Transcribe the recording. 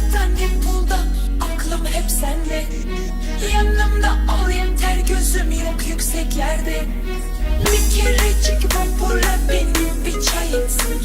Zaten hep bulda Aklım hep sende. Yanımda ol yeter gözüm yok yükseklerde. Bir kerecik vapurla benim bir çay içsek